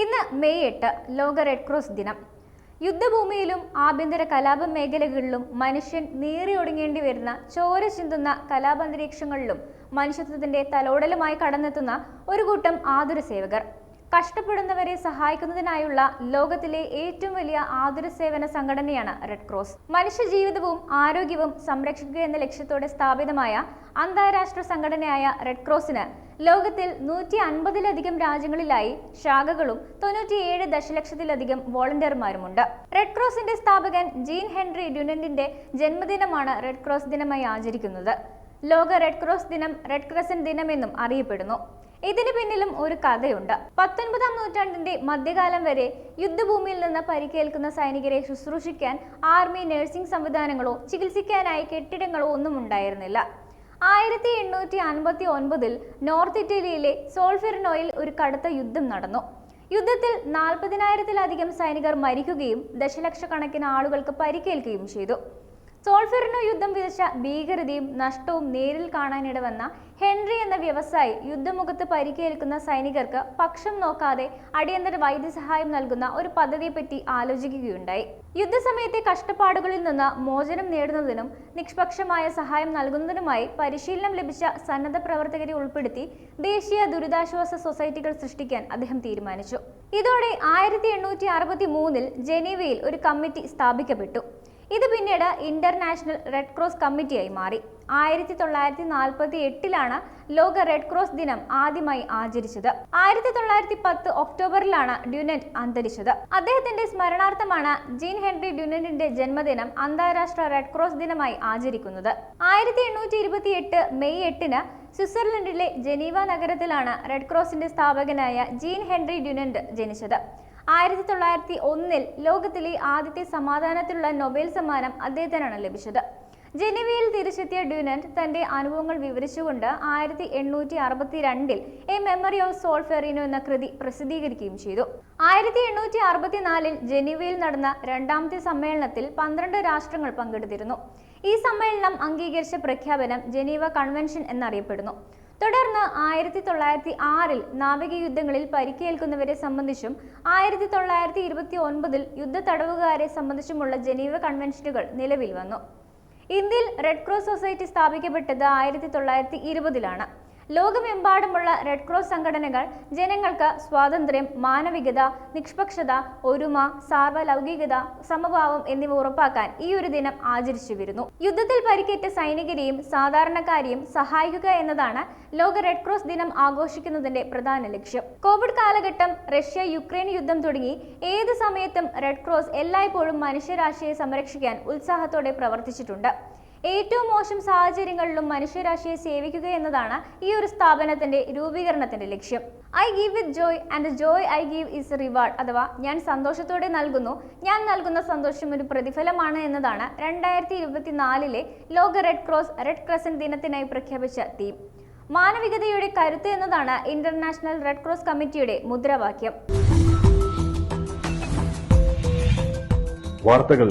ഇന്ന് മെയ് എട്ട് ലോക റെഡ് ക്രോസ് ദിനം. യുദ്ധഭൂമിയിലും ആഭ്യന്തര കലാപ മേഖലകളിലും മനുഷ്യൻ നീറിയൊടുങ്ങേണ്ടി വരുന്ന ചോര ചിന്തുന്ന കലാപന്തരീക്ഷങ്ങളിലും മനുഷ്യത്വത്തിന്റെ തലോടലുമായി കടന്നെത്തുന്ന ഒരു കൂട്ടം ആതുര സേവകർ. കഷ്ടപ്പെടുന്നവരെ സഹായിക്കുന്നതിനായുള്ള ലോകത്തിലെ ഏറ്റവും വലിയ ആതുര സേവന സംഘടനയാണ് റെഡ് ക്രോസ് മനുഷ്യ ജീവിതവും ആരോഗ്യവും സംരക്ഷിക്കുക എന്ന ലക്ഷ്യത്തോടെ സ്ഥാപിതമായ അന്താരാഷ്ട്ര സംഘടനയായ റെഡ് ക്രോസിന് ലോകത്തിൽ നൂറ്റി അൻപതിലധികം രാജ്യങ്ങളിലായി ശാഖകളും തൊണ്ണൂറ്റിയേഴ് ദശലക്ഷത്തിലധികം വോളണ്ടിയർമാരുമുണ്ട്. റെഡ് ക്രോസിന്റെ സ്ഥാപകൻ ജീൻ ഹെൻറി ഡ്യുനന്റിന്റെ ജന്മദിനമാണ് റെഡ് ക്രോസ് ദിനമായി ആചരിക്കുന്നത്. ലോക റെഡ് ക്രോസ് ദിനം റെഡ് ക്രസന്റ് ദിനമെന്നും അറിയപ്പെടുന്നു. ഇതിന് പിന്നിലും ഒരു കഥയുണ്ട്. പത്തൊൻപതാം നൂറ്റാണ്ടിന്റെ മധ്യകാലം വരെ യുദ്ധഭൂമിയിൽ നിന്ന് പരിക്കേൽക്കുന്ന സൈനികരെ ശുശ്രൂഷിക്കാൻ ആർമി നഴ്സിംഗ് സംവിധാനങ്ങളോ ചികിത്സിക്കാനായി കെട്ടിടങ്ങളോ ഒന്നും ഉണ്ടായിരുന്നില്ല. ആയിരത്തി എണ്ണൂറ്റി അൻപത്തി ഒൻപതിൽ നോർത്ത് ഇറ്റലിയിലെ സോൾഫെറിനോയിൽ ഒരു കടുത്ത യുദ്ധം നടന്നു. യുദ്ധത്തിൽ നാൽപ്പതിനായിരത്തിലധികം സൈനികർ മരിക്കുകയും ദശലക്ഷക്കണക്കിന് ആളുകൾക്ക് പരിക്കേൽക്കുകയും ചെയ്തു. സോൾഫെറിനോ യുദ്ധം വിതച്ച ഭീകരതയും നഷ്ടവും നേരിൽ കാണാനിടവന്ന ഹെൻറി എന്ന വ്യവസായി യുദ്ധമുഖത്ത് പരിക്കേൽക്കുന്ന സൈനികർക്ക് പക്ഷം നോക്കാതെ അടിയന്തര വൈദ്യസഹായം നൽകുന്ന ഒരു പദ്ധതിയെപ്പറ്റി ആലോചിക്കുകയുണ്ടായി. യുദ്ധസമയത്തെ കഷ്ടപ്പാടുകളിൽ നിന്ന് മോചനം നേടുന്നതിനും നിഷ്പക്ഷമായ സഹായം നൽകുന്നതിനുമായി പരിശീലനം ലഭിച്ച സന്നദ്ധ പ്രവർത്തകരെ ഉൾപ്പെടുത്തി ദേശീയ ദുരിതാശ്വാസ സൊസൈറ്റികൾ സൃഷ്ടിക്കാൻ അദ്ദേഹം തീരുമാനിച്ചു. ഇതോടെ ആയിരത്തി എണ്ണൂറ്റി അറുപത്തി മൂന്നിൽ ജനീവയിൽ ഒരു കമ്മിറ്റി സ്ഥാപിക്കപ്പെട്ടു. ഇത് പിന്നീട് ഇന്റർനാഷണൽ റെഡ് ക്രോസ് കമ്മിറ്റിയായി മാറി. ആയിരത്തി തൊള്ളായിരത്തി നാൽപ്പത്തി എട്ടിലാണ് ലോക റെഡ് ക്രോസ് ദിനം ആദ്യമായി ആചരിച്ചത്. ആയിരത്തി തൊള്ളായിരത്തി പത്ത് ഒക്ടോബറിലാണ് ഡ്യൂനറ്റ് അന്തരിച്ചത്. അദ്ദേഹത്തിന്റെ സ്മരണാർത്ഥമാണ് ജീൻ ഹെൻറി ഡ്യൂനറ്റിന്റെ ജന്മദിനം അന്താരാഷ്ട്ര റെഡ് ക്രോസ് ദിനമായി ആചരിക്കുന്നത്. ആയിരത്തി എണ്ണൂറ്റി ഇരുപത്തി എട്ട് മെയ് എട്ടിന് സ്വിറ്റ്സർലൻഡിലെ ജനീവ നഗരത്തിലാണ് റെഡ് ക്രോസിന്റെ സ്ഥാപകനായ ജീൻ ഹെൻറി ഡ്യുനന്റ് ജനിച്ചത്. ആയിരത്തി തൊള്ളായിരത്തി ഒന്നിൽ ലോകത്തിലെ ആദ്യത്തെ സമാധാനത്തിലുള്ള നൊബേൽ സമ്മാനം അദ്ദേഹത്തിനാണ് ലഭിച്ചത്. ജനീവയിൽ തിരിച്ചെത്തിയ ഡ്യൂനന്റ് തന്റെ അനുഭവങ്ങൾ വിവരിച്ചുകൊണ്ട് ആയിരത്തി എണ്ണൂറ്റി അറുപത്തി രണ്ടിൽ a memory of Solferino എന്ന കൃതി പ്രസിദ്ധീകരിക്കുകയും ചെയ്തു. ആയിരത്തി എണ്ണൂറ്റി അറുപത്തിനാലിൽ ജനീവയിൽ നടന്ന രണ്ടാമത്തെ സമ്മേളനത്തിൽ പന്ത്രണ്ട് രാഷ്ട്രങ്ങൾ പങ്കെടുത്തിരുന്നു. ഈ സമ്മേളനം അംഗീകരിച്ച പ്രഖ്യാപനം ജനീവ കൺവെൻഷൻ എന്നറിയപ്പെടുന്നു. തുടർന്ന് ആയിരത്തി തൊള്ളായിരത്തി ആറിൽ നാവിക യുദ്ധങ്ങളിൽ പരിക്കേൽക്കുന്നവരെ സംബന്ധിച്ചും ആയിരത്തി തൊള്ളായിരത്തി ഇരുപത്തി ഒൻപതിൽ യുദ്ധ തടവുകാരെ സംബന്ധിച്ചുമുള്ള ജനീവ കൺവെൻഷനുകൾ നിലവിൽ വന്നു. ഇന്ത്യയിൽ റെഡ് ക്രോസ് സൊസൈറ്റി സ്ഥാപിക്കപ്പെട്ടത് ആയിരത്തി തൊള്ളായിരത്തി ഇരുപതിലാണ് ലോകമെമ്പാടുമുള്ള റെഡ് ക്രോസ് സംഘടനകൾ ജനങ്ങൾക്ക് സ്വാതന്ത്ര്യം മാനവികത നിഷ്പക്ഷത ഒരുമ സാർവലൗകികത സമഭാവം എന്നിവ ഉറപ്പാക്കാൻ ഈ ഒരു ദിനം ആചരിച്ചു വരുന്നു യുദ്ധത്തിൽ പരിക്കേറ്റ സൈനികരെയും സാധാരണക്കാരെയും സഹായിക്കുക എന്നതാണ് ലോക റെഡ് ക്രോസ് ദിനം ആഘോഷിക്കുന്നതിന്റെ പ്രധാന ലക്ഷ്യം. കോവിഡ് കാലഘട്ടം റഷ്യ യുക്രൈൻ യുദ്ധം തുടങ്ങി ഏത് സമയത്തും റെഡ് ക്രോസ് എല്ലായ്പ്പോഴും മനുഷ്യരാശിയെ സംരക്ഷിക്കാൻ ഉത്സാഹത്തോടെ പ്രവർത്തിച്ചിട്ടുണ്ട്. ഏറ്റവും മോശം സാഹചര്യങ്ങളിലും മനുഷ്യരാശിയെ സേവിക്കുക എന്നതാണ് ഈ ഒരു സ്ഥാപനത്തിന്റെ രൂപീകരണത്തിന്റെ ലക്ഷ്യം. I give with joy and joy I give is reward അഥവാ ഞാൻ സന്തോഷത്തോടെ നൽകുന്നു. ഞാൻ നൽകുന്ന സന്തോഷം ഒരു പ്രതിഫലമാണ് എന്നതാണ് രണ്ടായിരത്തി ഇരുപത്തിനാലിലെ ലോക റെഡ് ക്രോസ് റെഡ് ക്രസന്റ് ദിനത്തിനായി പ്രഖ്യാപിച്ച തീം മാനവികതയുടെ കരുത്ത് എന്നതാണ് ഇന്റർനാഷണൽ റെഡ് ക്രോസ് കമ്മിറ്റിയുടെ മുദ്രാവാക്യം. വാർത്തകൾ